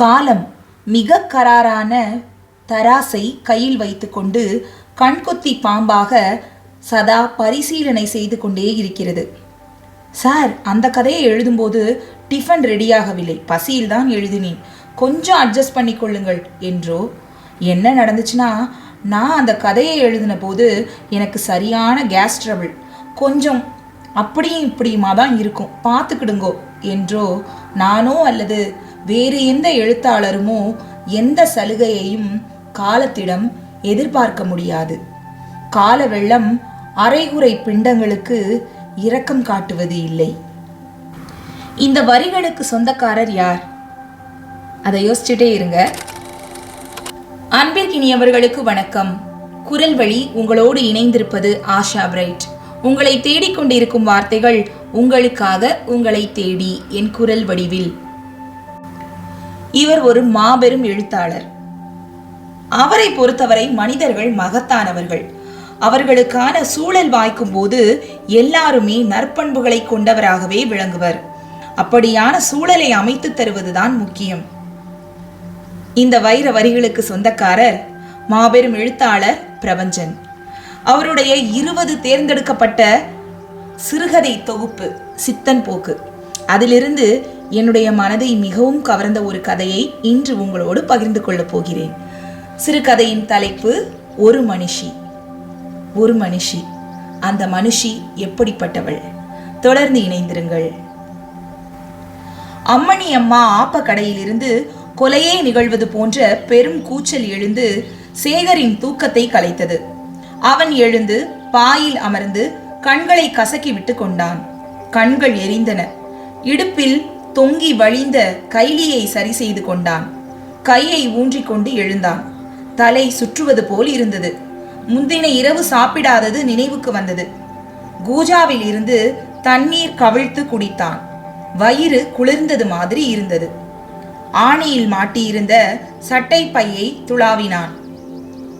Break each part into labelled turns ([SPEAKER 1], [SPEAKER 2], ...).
[SPEAKER 1] காலம் மிக கராரான தராசை கையில் வைத்துக்கொண்டு கண்கொத்தி பாம்பாக சதா பரிசீலனை செய்து கொண்டே இருக்கிறது. சார் அந்த கதையை எழுதும்போது டிஃபன் ரெடியாகவில்லை. பசியில் தான் எழுதினேன். கொஞ்சம் அட்ஜஸ்ட் பண்ணிக்கொள்ளுங்கள் என்றோ என்ன நடந்துச்சுன்னா நான் அந்த கதையை எழுதின போது எனக்கு சரியான கேஸ் ட்ரபிள். கொஞ்சம் அப்படியும் இப்படியுமா தான் இருக்கும். பார்த்துக்கிடுங்கோ என்றோ நானோ அல்லது வேறு எந்த எழுத்தாளருமோ எந்த சலுகையையும் காலத்திடம் எதிர்பார்க்க முடியாது. கால வெள்ளம் அரைகுறை பிண்டங்களுக்கு இரக்கம் காட்டுவது இல்லை. இந்த வரிகளுக்கு சொந்தக்காரர் யார்? அதை யோசிச்சுட்டே இருங்க. அன்பிற்கினியவர்களுக்கு வணக்கம். குரல் வழி உங்களோடு இணைந்திருப்பது ஆஷா பிரைட். உங்களை தேடிக்கொண்டிருக்கும் வார்த்தைகள் உங்களுக்காக உங்களை தேடி என் குரல் வடிவில். இவர் ஒரு மாபெரும் எழுத்தாளர். அவரை பொறுத்தவரை மனிதர்கள் மகத்தானவர்கள். அவர்களுக்கான சூழல் வாய்க்கும் போது எல்லாருமே நற்பண்புகளை கொண்டவராகவே விளங்குவர். அப்படியான சூழலை அமைத்து தருவதுதான் முக்கியம். இந்த வைர வரிகளுக்கு சொந்தக்காரர் மாபெரும் எழுத்தாளர் பிரபஞ்சன். அவருடைய இருபது தேர்ந்தெடுக்கப்பட்ட சிறுகதை தொகுப்பு சித்தன் போக்கு. அதிலிருந்து என்னுடைய மனதை மிகவும் கவர்ந்த ஒரு கதையை இன்று உங்களோடு பகிர்ந்து கொள்ளப் போகிறேன். சிறுகதையின் தலைப்பு ஒரு மனுஷி. ஒரு மனுஷி. அந்த மனுஷி எப்படிப்பட்டவள்? தொடர்ந்து இணைந்திருங்கள். அம்மணி அம்மா ஆப்ப கடையிலிருந்து கொலையே நிகழ்வது போன்ற பெரும் கூச்சல் எழுந்து சேகரின் தூக்கத்தை கலைத்தது. அவன் எழுந்து பாயில் அமர்ந்து கண்களை கசக்கி விட்டு கொண்டான். கண்கள் எரிந்தன. இடுப்பில் தொங்கி வழிந்த கைலியை சரி செய்து கொண்டான். கையை ஊன்றிக்கொண்டு எழுந்தான். தலை சுற்றுவது போல் இருந்தது. முந்தின இரவு சாப்பிடாதது நினைவுக்கு வந்தது. கூஜாவில் இருந்து தண்ணீர் கவிழ்த்து குடித்தான். வயிறு குளிர்ந்தது மாதிரி இருந்தது. ஆணியில் மாட்டியிருந்த சட்டை பையை துளாவினான்.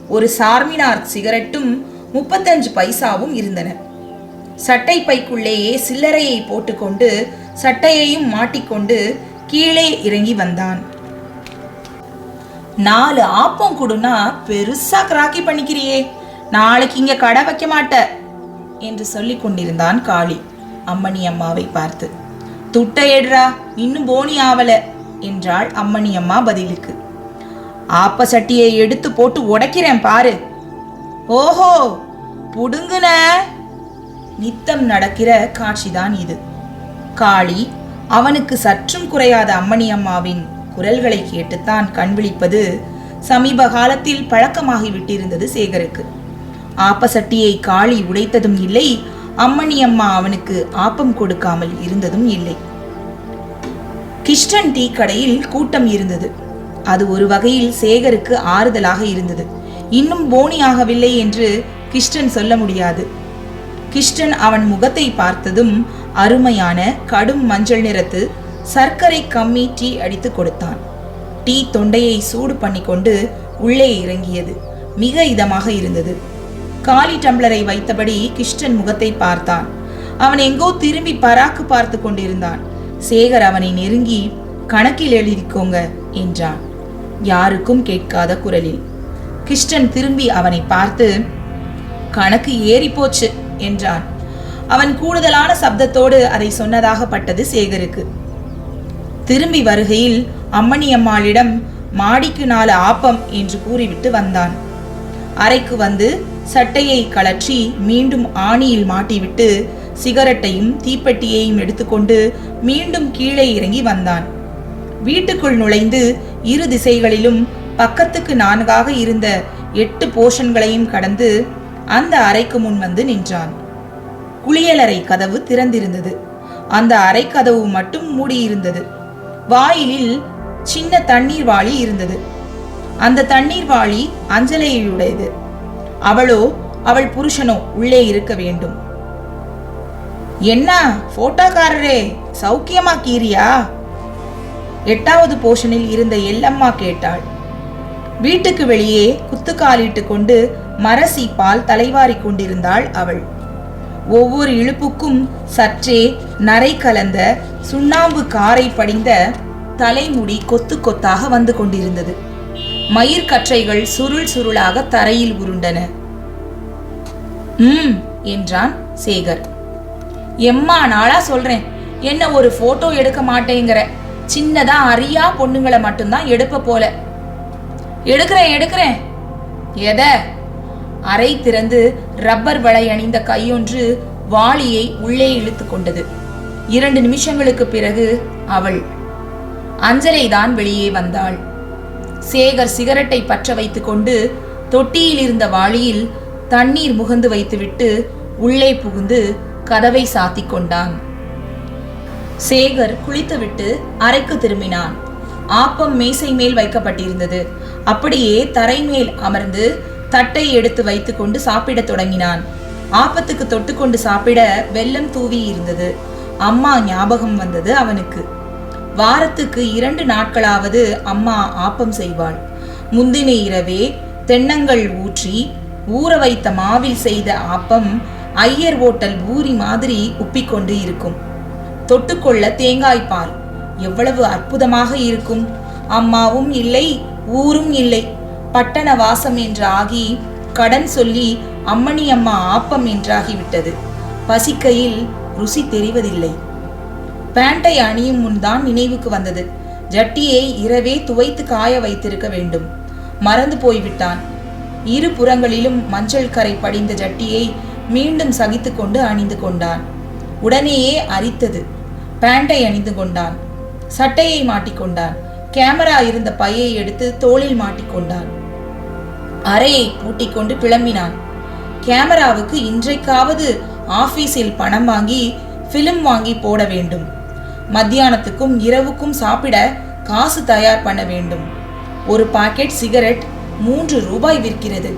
[SPEAKER 1] ஒரு சார்மினார் சிகரெட்டும் முப்பத்தஞ்சு பைசாவும் இருந்தன. சட்டை பைக்குள்ளேயே சில்லறையை போட்டுக்கொண்டு சட்டையையும் மாட்டிக்கொண்டு கீழே இறங்கி வந்தான். நாலு ஆப்பம் கொடுனா பெருசா கிராக்கி பண்ணிக்கிறியே. நாளைக்கு இங்க கடை வைக்க மாட்ட என்று சொல்லிக் கொண்டிருந்தான் காளி. அம்மணி அம்மாவை பார்த்து துட்டை எடுறா இன்னும் போனி ஆவல என்றாள் அம்மணி அம்மா பதிலுக்கு. ஆப்ப சட்டியை எடுத்து போட்டு உடைக்கிறேன் பாரு. ஓஹோ புடுங்குன. நித்தம் நடக்கிற காட்சிதான் இது. காளி அவனுக்கு சற்றும் குறையாத அம்மணி அம்மாவின் குரல்களை கேட்டுத்தான் கண் விழிப்பது சமீப காலத்தில் பழக்கமாகி விட்டிருந்தது சேகருக்கு. ஆப்பசட்டியை காளி உடைத்ததும் இல்லை அம்மணி அம்மா அவனுக்கு ஆப்பம் கொடுக்காமல் இருந்ததும் இல்லை. கிஷ்டன் டீ கடையில் கூட்டம் இருந்தது. அது ஒரு வகையில் சேகருக்கு ஆறுதலாக இருந்தது. இன்னும் போனி ஆகவில்லை என்று கிஷ்டன் சொல்ல முடியாது. கிஷ்டன் அவன் முகத்தை பார்த்ததும் அருமையான கடும் மஞ்சள் நிறத்து சர்க்கரை கம்மி டீ அடித்து கொடுத்தான். டீ தொண்டையை சூடு பண்ணிக்கொண்டு உள்ளே இறங்கியது. மிக இதமாக இருந்தது. காலி டம்ளரை வைத்தபடி கிருஷ்ணன் முகத்தை பார்த்தான். அவன் எங்கோ திரும்பி பராக்கு பார்த்து கொண்டிருந்தான். சேகர் அவனை நெருங்கி கணக்கில் எழுதிக்கோங்க என்றான். யாருக்கும் கேட்காத குரலில். கிருஷ்ணன் திரும்பி அவனை பார்த்து கணக்கு ஏறி போச்சு என்றான். அவன் கூடுதலான சப்தத்தோடு அதை சொன்னதாகப்பட்டது சேகருக்கு. திரும்பி வருகையில் அம்மணி அம்மாளிடம் மாடிக்கு நாலு ஆப்பம் என்று கூறிவிட்டு வந்தான். அறைக்கு வந்து சட்டையை கழற்றி மீண்டும் ஆணியில் மாட்டிவிட்டு சிகரெட்டையும் தீப்பெட்டியையும் எடுத்துக்கொண்டு மீண்டும் கீழே இறங்கி வந்தான். வீட்டுக்குள் நுழைந்து இரு திசைகளிலும் பக்கத்துக்கு நான்காக இருந்த எட்டு போஷன்களையும் கடந்து அந்த அறைக்கு முன் வந்து நின்றான். குளியலறை கதவு திறந்திருந்தது. அந்த அறை கதவு மட்டும் மூடியிருந்தது. வாயிலில் சின்ன தண்ணீர் வாளி இருந்தது. அந்த தண்ணீர் வாளி அஞ்சலையுடையது அவளோ அவள் புருஷனோ உள்ளே இருக்க வேண்டும். என்ன போட்டோக்காரரே சௌக்கியமா கீரியா எட்டாவது போஷனில் இருந்த எல்லம்மா கேட்டாள். வீட்டுக்கு வெளியே குத்துக்காலிட்டு கொண்டு மரசீப்பால் தலைவாரி கொண்டிருந்தாள் அவள். ஒவ்வொரு இழுப்புக்கும் சற்றே நரை கலந்த சுண்ணாம்பு காரை படிந்த தலைமுடி கொத்து கொத்தாக வந்து கொண்டிருந்தது. மயிர்கற்றைகள் சுருள் சுருளாக தரையில் உருண்டன. ம் என்றான் சேகர். எம்மா நாளா சொல்றேன். என்ன ஒரு போட்டோ எடுக்க மாட்டேங்கிற. சின்னதா அரியா பொண்ணுங்களை மட்டும்தான் எடுப்ப போல. எடுக்கிறேன் எடுக்கிறேன். எதை? அறை திறந்து ரப்பர் வளை அணிந்த கையொன்று வாளியை உள்ளே இழுத்து கொண்டது. இரண்டு நிமிஷங்களுக்கு பிறகு அவள் அஞ்சலை தான் வெளியே வந்தாள். சேகர் சிகரெட்டை பற்ற வைத்துக்கொண்டு தொட்டியில் இருந்த வாளியில் தண்ணீர் முகந்து வைத்துவிட்டு உள்ளே புகுந்து கதவை சாத்திக் கொண்டான். சேகர் குளித்துவிட்டு அறைக்கு திரும்பினான். ஆப்பம் மேசை மேல் வைக்கப்பட்டிருந்தது. அப்படியே தரை மேல் அமர்ந்து தட்டை எடுத்து வைத்துக்கொண்டு சாப்பிடத் தொடங்கினான். ஆபத்துக்கு தொட்டுக்கொண்டு சாப்பிட வெள்ளம் தூவி இருந்தது. அம்மா ஞாபகம் வந்தது அவனுக்கு. வாரத்துக்கு இரண்டு நாட்களாவது அம்மா ஆப்பம் செய்வாள். முந்தின இரவே தென்னங்கள் ஊற்றி ஊற வைத்த மாவில் செய்த ஆப்பம் ஐயர் ஓட்டல் பூரி மாதிரி உப்பிக்கொண்டு இருக்கும். தொட்டுக்கொள்ள தேங்காய் பால். எவ்வளவு அற்புதமாக இருக்கும். அம்மாவும் இல்லை ஊரும் இல்லை. பட்டண வாசம் என்று ஆகி கடன் சொல்லி அம்மணி அம்மா ஆப்பம் என்றாகிவிட்டது. பசிக்கையில் ருசி தெரிவதில்லை. பேண்டை அணியும் முன்தான் நினைவுக்கு வந்தது. ஜட்டியை இரவே துவைத்து காய வைத்திருக்க வேண்டும். மறந்து போய்விட்டான். இரு புறங்களிலும் மஞ்சள் கரை படிந்த ஜட்டியை மீண்டும் சகித்துக்கொண்டு அணிந்து கொண்டான். உடனேயே அரித்தது. பேண்டை அணிந்து கொண்டான். சட்டையை மாட்டிக்கொண்டான் கேமரா இருந்த பையை எடுத்து தோளில் மாட்டிக்கொண்டான் அறையை பூட்டிக்கொண்டு கிளம்பினான் கேமராவுக்கு இன்றைக்காவது ஆபீஸில் பணம் வாங்கி ஃபிலிம் வாங்கி போட வேண்டும். மத்தியானத்துக்கும் இரவுக்கும் சாப்பிட காசு தயார் பண்ண வேண்டும். ஒரு பாக்கெட் சிகரெட் மூன்று ரூபாய் விற்கிறது.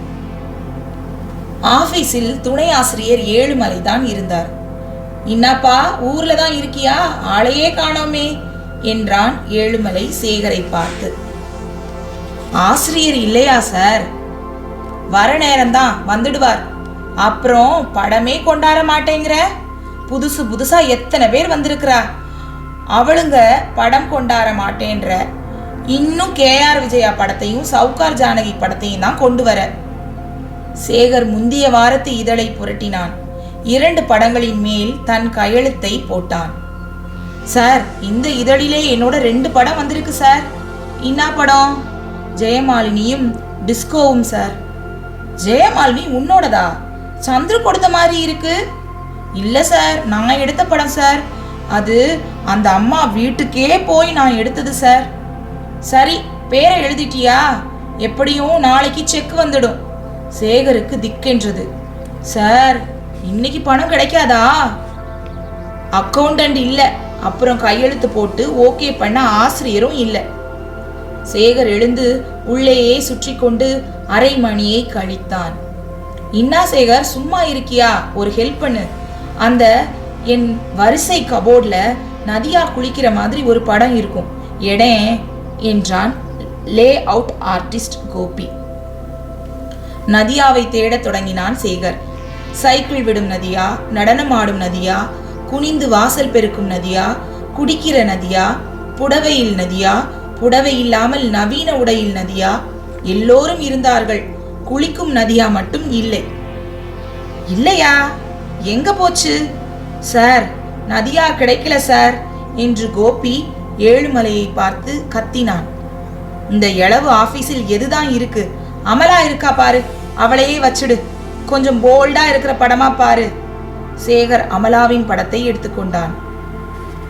[SPEAKER 1] ஆபீஸில் துணை ஆசிரியர் ஏழுமலை தான் இருந்தார். என்னப்பா ஊர்ல தான் இருக்கியா? ஆளையே காணோமே என்றான் ஏழுமலை சேகரை பார்த்து. ஆசிரியர் இல்லையா சார்? வர நேரம்தான் வந்துடுவார். அப்புறம் படமே கொண்டாட மாட்டேங்கிற. புதுசு புதுசா எத்தனை பேர் வந்திருக்கிறா. அவளுங்க படம் கொண்டாட மாட்டேன்ற. இன்னும் கேஆர் விஜயா படத்தையும் சவுகார் ஜானகி படத்தையும் தான் கொண்டு வர. சேகர் முந்திய வாரத்து இதழை புரட்டினான். இரண்டு படங்களின் மேல் தன் கையெழுத்தை போட்டான். சார் இந்த இதழிலே என்னோட ரெண்டு படம் வந்திருக்கு சார். என்ன படம்? ஜெயமாலினியும் டிஸ்கோவும் சார். ஜெயமால்வி உன்னோடதா? சந்துரு கொடுத்த மாதிரி இருக்கு. இல்ல சார். நான் எடுத்த படம் சார். அது அந்த அம்மா வீட்டுக்கே போய் நான் எடுத்தது சார். சரி பேரை எழுதிட்டியா? எப்படியும் நாளைக்கு செக் வந்துடும். சேகருக்கு திக்கென்றது. சார் இன்னைக்கு பணம் கிடைக்காதா? அக்கௌண்டன்ட் இல்லை. அப்புறம் கையெழுத்து போட்டு ஓகே பண்ண ஆசிரியரும் இல்லை. சேகர் எழுந்து உள்ளேயே சுற்றி கொண்டு அரை மணியை கழித்தான். இன்னா சேகர் சும்மா இருக்கியா? ஒரு ஹெல்ப் பண்ணு. அந்த என் வரிசை கபோர்டில் நதியா குளிக்கிற மாதிரி ஒரு படம் இருக்கும். எடே என்றான் லே அவுட் ஆர்டிஸ்ட் கோபி. நதியாவை தேடத் தொடங்கினான் சேகர். சைக்கிள் விடும் நதியா? நடனமாடும் நதியா? குனிந்து வாசல் பெருக்கும் நதியா? குடிக்கிற நதியா? புடவையில் நதியா? புடவை இல்லாமல் நவீன உடையில் நதியா? எல்லோரும் இருந்தார்கள். குளிக்கும் நதியா மட்டும் இல்லை. இல்லையா? எங்க போச்சு? சார் நதியா கிடைக்கல சார் என்று கோபி ஏழுமலையை பார்த்து கத்தினான். இந்த இளவு ஆபீஸில் எதுதான் இருக்கு? அமலா இருக்கா பாரு. அவளையே வச்சிடு. கொஞ்சம் போல்டா இருக்கிற படமா பாரு. சேகர் அமலாவின் படத்தை எடுத்துக்கொண்டான்.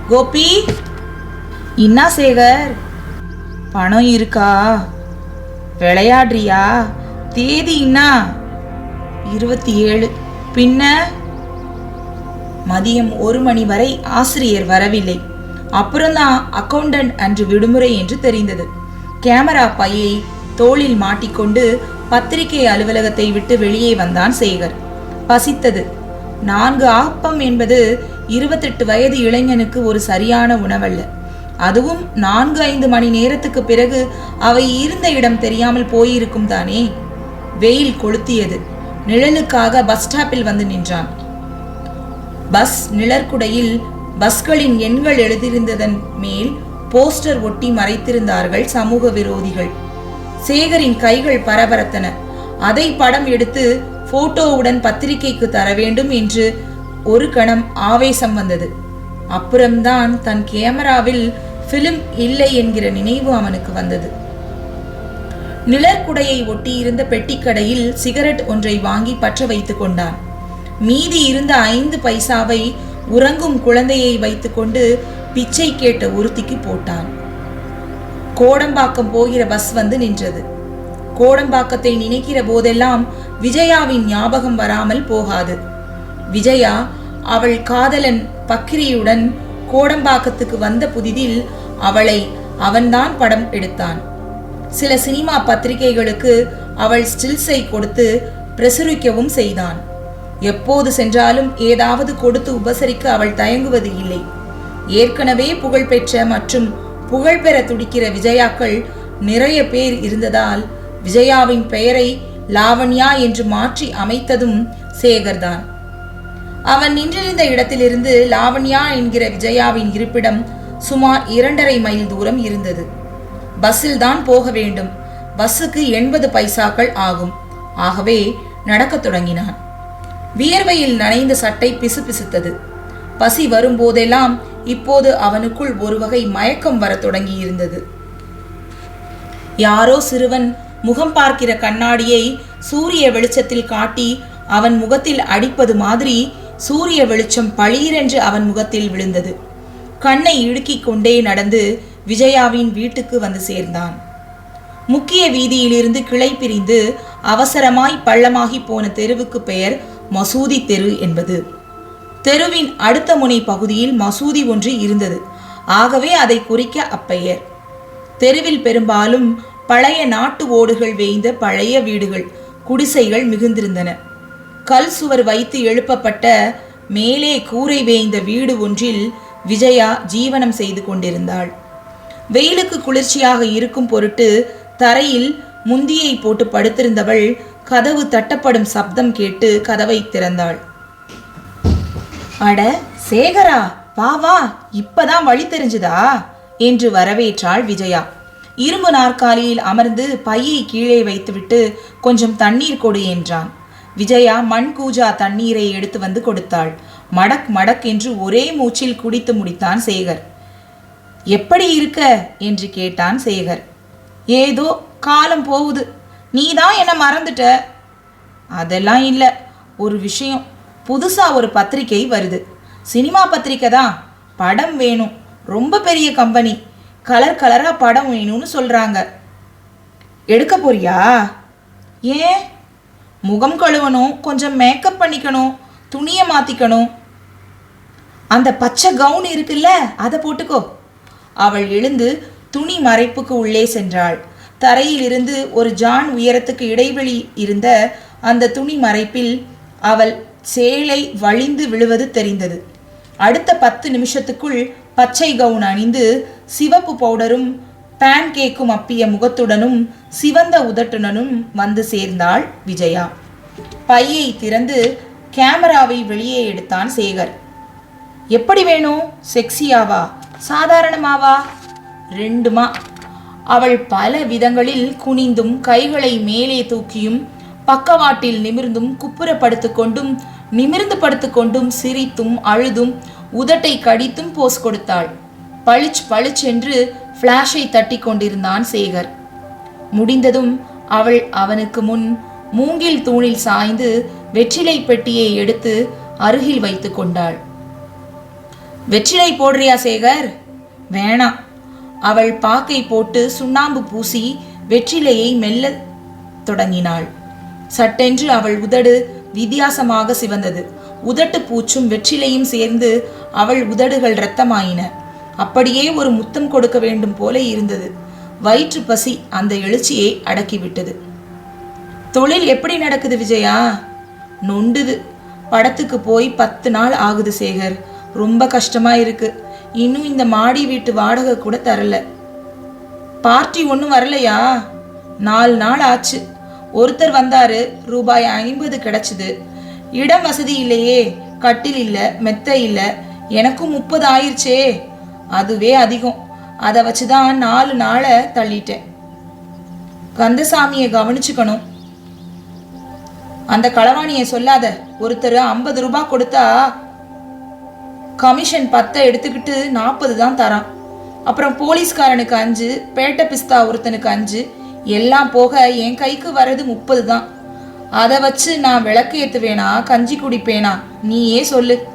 [SPEAKER 1] கோபி? இன்னா சேகர்? பணம் இருக்கா? விளையாடுறியா? தேதி இருபத்தி ஏழு பின்ன? மதியம் ஒரு மணி வரை ஆசிரியர் வரவில்லை. அப்புறம்தான் அக்கவுண்டன்ட் அன்று விடுமுறை என்று தெரிந்தது. கேமரா பையை தோளில் மாட்டிக்கொண்டு பத்திரிகை அலுவலகத்தை விட்டு வெளியே வந்தான் சேகர். பசித்தது. நான்கு ஆப்பம் என்பது இருபத்தெட்டு வயது இளைஞனுக்கு ஒரு சரியான உணவல்ல. அதுவும் நான்கு ஐந்து மணி நேரத்துக்கு பிறகு அவை இருந்த இடம் தெரியாமல் போயிருக்கும் தானே? வெயில் கொளுத்தியது. நிழலுக்காக பஸ் ஸ்டாப்பில் வந்து நின்றான். பஸ் நிழற்குடையில் பஸ்களின் எண்கள் எழுதியிருந்ததன் மேல் போஸ்டர் ஒட்டி மறைத்திருந்தார்கள் சமூக விரோதிகள். சேகரின் கைகள் பரபரத்தன. அதை படம் எடுத்து போட்டோவுடன் பத்திரிகைக்கு தர வேண்டும் என்று ஒரு கணம் ஆவேசம் வந்தது. அப்புறம்தான் தன் கேமராவில் பிலிம் இல்லை என்கிற நினைவு அவனுக்கு வந்தது. நிழற்குடையை ஒட்டியிருந்த பெட்டிக்கடையில் சிகரெட் ஒன்றை வாங்கி பற்ற வைத்துக் கொண்டான். மீதி இருந்த ஐந்து பைசாவை உறங்கும் குழந்தையை வைத்துக்கொண்டு பிச்சை கேட்ட ஒருத்திக்கு போட்டான். கோடம்பாக்கம் போகிற பஸ் வந்து நின்றது. கோடம்பாக்கத்தை நினைக்கிற போதெல்லாம் விஜயாவின் ஞாபகம் வராமல் போகாது. விஜயா அவள் காதலன் பக்கிரியுடன் கோடம்பாக்கத்துக்கு வந்த புதிதில் அவளை அவன்தான் படம் எடுத்தான். சில சினிமா பத்திரிகைகளுக்கு அவள் ஸ்டில்ஸை கொடுத்து பிரசுரிக்கவும் செய்தான். எப்போது சென்றாலும் ஏதாவது கொடுத்து உபசரிக்க அவள் தயங்குவது இல்லை. ஏற்கனவே புகழ்பெற்ற மற்றும் புகழ்பெற துடிக்கிற விஜயாக்கள் நிறைய பேர் இருந்ததால் விஜயாவின் பெயரை லாவண்யா என்று மாற்றி அமைத்ததும் சேகர்தான். அவன் நின்றிருந்த இடத்திலிருந்து லாவண்யா என்கிற விஜயாவின் இருப்பிடம் சுமார் இரண்டரை மைல் தூரம் இருந்தது. பஸ்ஸில் தான் போக வேண்டும். பஸ்ஸுக்கு எண்பது பைசாக்கள் ஆகும். ஆகவே நடக்கத் தொடங்கினான். வியர்வையில் நனைந்த சட்டை பிசுபிசுத்தது. பசி வரும்போதெல்லாம் இப்போது அவனுக்குள் ஒரு வகை மயக்கம் வரத் தொடங்கியிருந்தது. யாரோ சிறுவன் முகம் பார்க்கிற கண்ணாடியை சூரிய வெளிச்சத்தில் காட்டி அவன் முகத்தில் அடிப்பது மாதிரி சூரிய வெளிச்சம் பளீரென்று அவன் முகத்தில் விழுந்தது. கண்ணை இழுக்கிக் கொண்டே நடந்து விஜயாவின் வீட்டுக்கு வந்து சேர்ந்தான். முக்கிய வீதியிலிருந்து கிளை பிரிந்து அவசரமாய் பள்ளமாகி போன தெருவுக்கு பெயர் மசூதி தெரு என்பது. தெருவின் அடுத்த முனை பகுதியில் மசூதி ஒன்று இருந்தது. ஆகவே அதை குறிக்க அப்பெயர். தெருவில் பெரும்பாலும் பழைய நாட்டு ஓடுகள் வேய்ந்த பழைய வீடுகள் குடிசைகள் மிகுந்திருந்தன. கல் சுவர் வைத்து எழுப்பப்பட்ட மேலே கூரை வேய்ந்த வீடு ஒன்றில் விஜயா ஜீவனம் செய்து கொண்டிருந்தாள். வெயிலுக்கு குளிர்ச்சியாக இருக்கும் பொருட்டு தரையில் முந்தியை போட்டு படுத்திருந்தவள் கதவு தட்டப்படும் சப்தம் கேட்டு கதவை திறந்தாள். அட சேகரா வா வா இப்பதான் வழி தெரிஞ்சுதா? என்று வரவேற்றாள் விஜயா. இரும்பு நாற்காலியில் அமர்ந்து பையை கீழே வைத்துவிட்டு கொஞ்சம் தண்ணீர் கொடு என்றான். விஜயா மண் கூஜா தண்ணீரை எடுத்து வந்து கொடுத்தாள். மடக் மடக் என்று ஒரே மூச்சில் குடித்து முடித்தான் சேகர். எப்படி இருக்க? என்று கேட்டான் சேகர். ஏதோ காலம் போகுது. நீ தான் என்ன மறந்துட்ட. அதெல்லாம் இல்லை. ஒரு விஷயம். புதுசாக ஒரு பத்திரிக்கை வருது. சினிமா பத்திரிக்கை தான். படம் வேணும். ரொம்ப பெரிய கம்பெனி. கலர் கலராக படம் வேணும்னு சொல்கிறாங்க எடுக்க போறியா? ஏன்? முகம் கழுவணும். கொஞ்சம் மேக்கப் பண்ணிக்கணும். துணியை மாற்றிக்கணும் அந்த பச்சை கவுன் இருக்குல்ல அதை போட்டுக்கோ. அவள் எழுந்து துணி மறைப்புக்கு உள்ளே சென்றாள். தரையிலிருந்து ஒரு ஜான் உயரத்துக்கு இடைவெளி இருந்த அந்த துணி மறைப்பில் அவள் சேலை வழிந்து விழுவது தெரிந்தது. அடுத்த பத்து நிமிஷத்துக்குள் பச்சை கவுன் அணிந்து சிவப்பு பவுடரும் பேன் கேக்கும் அப்பிய முகத்துடனும் சிவந்த உதட்டுடனும் வந்து சேர்ந்தாள் விஜயா. பையை திறந்து கேமராவை வெளியே எடுத்தான் சேகர். எப்படி வேணும்? செக்ஸியாவா சாதாரணமாவா? ரெண்டுமா. அவள் பல விதங்களில் குனிந்தும் கைகளை மேலே தூக்கியும் பக்கவாட்டில் நிமிர்ந்தும் குப்புறப்படுத்து கொண்டும் நிமிர்ந்து படுத்துக்கொண்டும் சிரித்தும் அழுதும் உதட்டை கடித்தும் போஸ் கொடுத்தாள். பளிச் பளிச் என்று ஃப்ளாஷை தட்டி கொண்டிருந்தான் சேகர். முடிந்ததும் அவள் அவனுக்கு முன் மூங்கில் தூணில் சாய்ந்து வெற்றிலை பெட்டியை எடுத்து அருகில் வைத்து கொண்டாள். வெற்றிலை போடுறியா சேகர்? வேணாம். அவள் பாக்கை போட்டு சுண்ணாம்பு பூசி வெற்றிலையை மெல்ல தொடங்கினாள். சட்டென்று அவள் உதடு வித்தியாசமாக சிவந்தது. உதட்டு பூச்சும் வெற்றிலையும் சேர்ந்து அவள் உதடுகள் இரத்தமாயின. அப்படியே ஒரு முத்தம் கொடுக்க வேண்டும் போல இருந்தது. வயிற்று பசி அந்த எழுச்சியை அடக்கிவிட்டது. தொழில் எப்படி நடக்குது விஜயா? நொண்டுது. படத்துக்கு போய் பத்து நாள் ஆகுது சேகர். ரொம்ப கஷ்டமா இருக்கு. இன்னும் இந்த மாடி வீட்டு வாடகை கூட தரல. பார்ட்டி ஒன்றும் வரலையா? நாலு நாள் ஆச்சு. ஒருத்தர் வந்தாரு ரூபாய் ஐம்பது கிடைச்சிது. இடம் வசதி இல்லையே கட்டில் இல்லை மெத்தை இல்லை எனக்கும் முப்பது ஆயிடுச்சே அதுவே அதிகம். அதை வச்சு தான் நாலு நாளை தள்ளிட்டேன். கந்தசாமியை கவனிச்சுக்கணும். அந்த களவாணியை சொல்லாத ஒருத்தர் ஐம்பது ரூபாய் கொடுத்தா கமிஷன் பத்தை எடுத்துக்கிட்டு நாற்பது தான் தரான். அப்புறம் போலீஸ்காரனுக்கு அஞ்சு பேட்டை பிஸ்தா ஒருத்தனுக்கு அஞ்சு எல்லாம் போக என் கைக்கு வர்றது முப்பது தான். அதை வச்சு நான் விளக்கு ஏற்றுவேனா கஞ்சி குடிப்பேனா நீயே சொல்லு.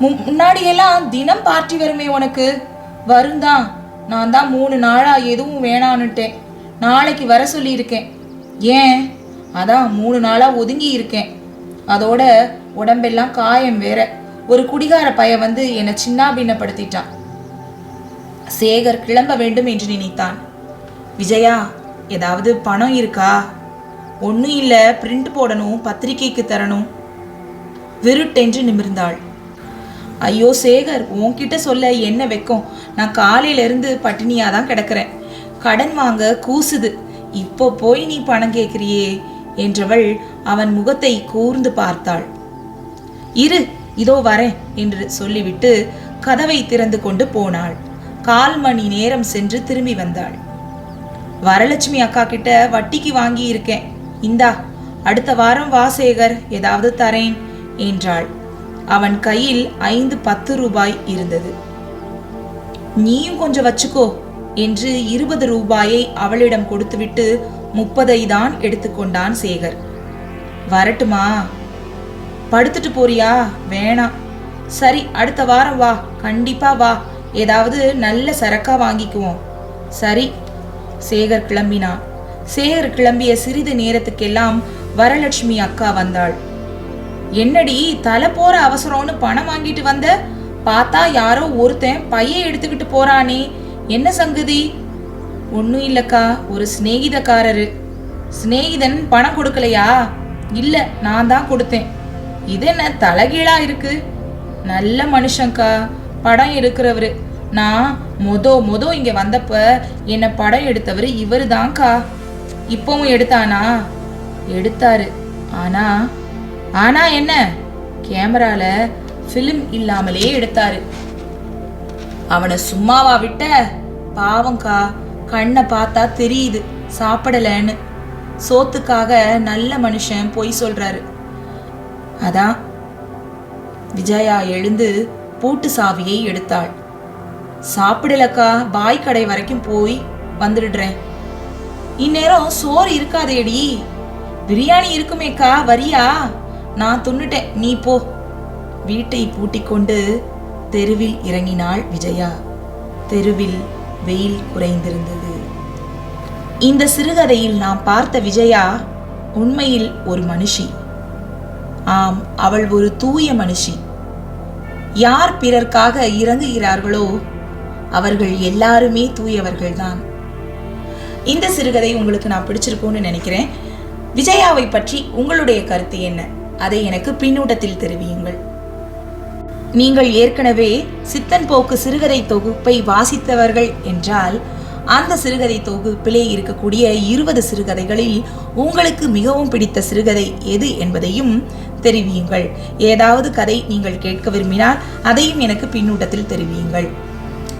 [SPEAKER 1] மு- முன்னாடியெல்லாம் தினம் பார்ட்டி வருமே உனக்கு? வருந்தான் நான் தான் மூணு நாளா எதுவும் வேணான்னுட்டேன். நாளைக்கு வர சொல்லியிருக்கேன். ஏன்? அதான் மூணு நாளா ஒதுங்கி இருக்கேன். அதோட உடம்பெல்லாம் காயம் வேற. ஒரு குடிகார பைய வந்து என்னை சின்னாபின்னப்படுத்திட்டான். சேகர் கிளம்ப வேண்டும் என்று நினைத்தான். விஜயா ஏதாவது பணம் இருக்கா? ஒன்றும் இல்லை பிரிண்ட் போடணும் பத்திரிக்கைக்கு தரணும். விருட்டென்று நிமிர்ந்தாள். ஐயோ சேகர் உன்கிட்ட சொல்ல என்ன வைக்கும்? நான் காலையில இருந்து தான் கிடக்கிறேன். கடன் வாங்க கூசுது. இப்போ போய் நீ பணம் கேட்குறியே என்றவள் அவன் முகத்தை கூர்ந்து பார்த்தாள். இரு இதோ வரேன் என்று சொல்லிவிட்டு கதவை திறந்து கொண்டு போனாள். கால் மணி நேரம் சென்று திரும்பி வந்தாள். வரலட்சுமி அக்கா கிட்ட வட்டிக்கு வாங்கி இருக்கேன் இந்தா அடுத்த வாரம் வா சேகர் ஏதாவது தரேன் என்றாள். அவன் கையில் ஐந்து பத்து ரூபாய் இருந்தது. நீயும் கொஞ்சம் வச்சுக்கோ என்று இருபது ரூபாயை அவளிடம் கொடுத்துவிட்டு முப்பதை தான் எடுத்துக்கொண்டான் சேகர். வரட்டுமா? படுத்துட்டு போறியா? வேணாம். சரி அடுத்த வாரம் வா. கண்டிப்பா வா. ஏதாவது நல்ல சரக்கா வாங்கிக்குவோம். சரி. சேகர் கிளம்பினான். சேகர் கிளம்பிய சிறிது நேரத்துக்கெல்லாம் வரலட்சுமி அக்கா வந்தாள். என்னடி தலை போற அவசரம்னு பணம் வாங்கிட்டு வந்த? பார்த்தா யாரோ ஒருத்தன் பைய எடுத்துக்கிட்டு போறானே. என்ன சங்கதி? ஒன்றும் இல்லக்கா. ஒரு சிநேகிதக்காரரு. சிநேகிதன் பணம் கொடுக்கலையா? இல்ல நான் தான் கொடுத்தேன். இது என்ன தலைகீழா இருக்கு? நல்ல மனுஷன்க்கா படம் எடுக்கிறவரு. நான் மொதோ மொதோ இங்க வந்தப்ப என்ன படம் எடுத்தவர் இவரு தான்க்கா. இப்பவும் எடுத்தானா? எடுத்தாரு. ஆனா ஆனா என்ன? கேமரால ஃபிலிம் இல்லாமலே எடுத்தாரு. அவனை சும்மாவா விட்ட? பாவம்க்கா. கண்ணை பார்த்தா தெரியுது. சாப்பிடலன்னு. சோத்துக்காக நல்ல மனுஷன் பொய் சொல்றாரு. அதான் விஜயா எழுந்து பூட்டு சாவியை எடுத்தாள். சாப்பிடலக்கா பாய் கடை வரைக்கும் போய் வந்துடுறேன். இந்நேரம் சோறு இருக்காதேடி. பிரியாணி இருக்குமேக்கா வரியா? நான் துண்ணுட்டேன் நீ போ. வீட்டை பூட்டிக்கொண்டு தெருவில் இறங்கினாள் விஜயா. தெருவில் வெயில் குறைந்திருந்தது. இந்த சிறுகதையில் நாம் பார்த்த விஜயா உண்மையில் ஒரு மனுஷி. ஆம் அவள் ஒரு தூய மனுஷி. யார் பிறர்க்காக இறங்குகிறார்களோ அவர்கள் எல்லாருமே தூயவர்கள்தான். இந்த சிறுகதை உங்களுக்கு நான் பிடிச்சிருக்கும்னு நினைக்கிறேன். விஜயாவை பற்றி உங்களுடைய கருத்து என்ன? அதை எனக்கு பின்னூட்டத்தில் தெரிவியுங்கள். நீங்கள் ஏற்கனவே சித்தன் போக்கு சிறுகதை தொகுப்பை வாசித்தவர்கள் என்றால் அந்த சிறுகதை தொகுப்பிலே இருக்கக்கூடிய இருபது சிறுகதைகளில் உங்களுக்கு மிகவும் பிடித்த சிறுகதை எது என்பதையும் தெரிவியுங்கள். ஏதாவது கதை நீங்கள் கேட்க விரும்பினால் அதையும் எனக்கு பின்னூட்டத்தில் தெரிவியுங்கள்.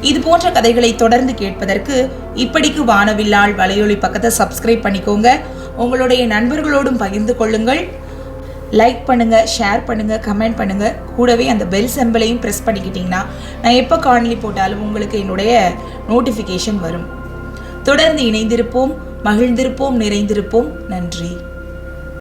[SPEAKER 1] இது போன்ற கதைகளை தொடர்ந்து கேட்பதற்கு இப்படிக்கு வானவில்லால் வலையொலி பக்கத்தை சப்ஸ்கிரைப் பண்ணிக்கோங்க. உங்களுடைய நண்பர்களோடும் பகிர்ந்து கொள்ளுங்கள். லைக் பண்ணுங்கள் ஷேர் பண்ணுங்கள் கமெண்ட் பண்ணுங்கள் கூடவே அந்த பெல் செம்பிளையும் ப்ரெஸ் பண்ணிக்கிட்டிங்கன்னா நான் எப்போ காணொலி போட்டாலும் உங்களுக்கு என்னுடைய நோட்டிஃபிகேஷன் வரும். தொடர்ந்து இணைந்திருப்போம் மகிழ்ந்திருப்போம் நிறைந்திருப்போம். நன்றி.